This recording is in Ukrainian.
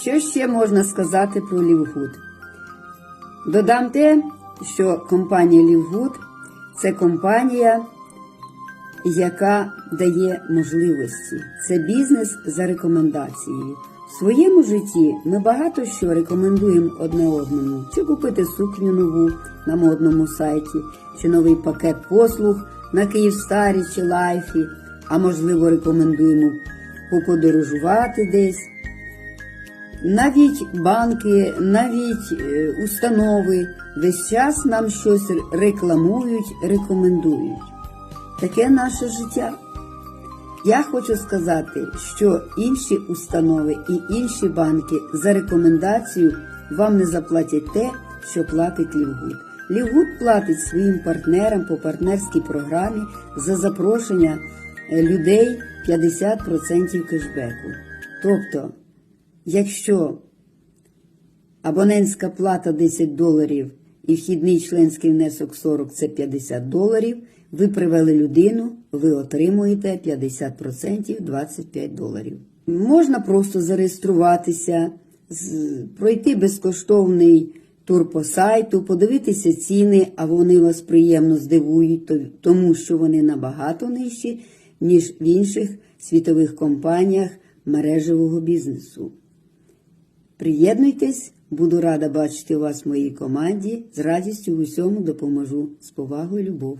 Що ще можна сказати про Лівгуд? Додам те, що компанія Лівгуд це компанія, яка дає можливості. Це бізнес за рекомендацією. В своєму житті ми багато що рекомендуємо одне одному: чи купити сукню нову на модному сайті, чи новий пакет послуг на Київстарі чи Лайфі, а можливо, рекомендуємо поподорожувати десь. Навіть банки, навіть е, установи весь час нам щось рекламують, рекомендують. Таке наше життя. Я хочу сказати, що інші установи і інші банки за рекомендацію вам не заплатять те, що платить Лівгуд. Лівгуд платить своїм партнерам по партнерській програмі за запрошення е, людей 50% кешбеку. Тобто, якщо абонентська плата 10 доларів і вхідний членський внесок 40 це 50 доларів. Ви привели людину, ви отримуєте 50% 25 доларів. Можна просто зареєструватися, пройти безкоштовний тур по сайту, подивитися ціни, а вони вас приємно здивують, тому що вони набагато нижчі, ніж в інших світових компаніях мережевого бізнесу. Приєднуйтесь, буду рада бачити вас в моїй команді. З радістю в усьому допоможу. З повагою, любов.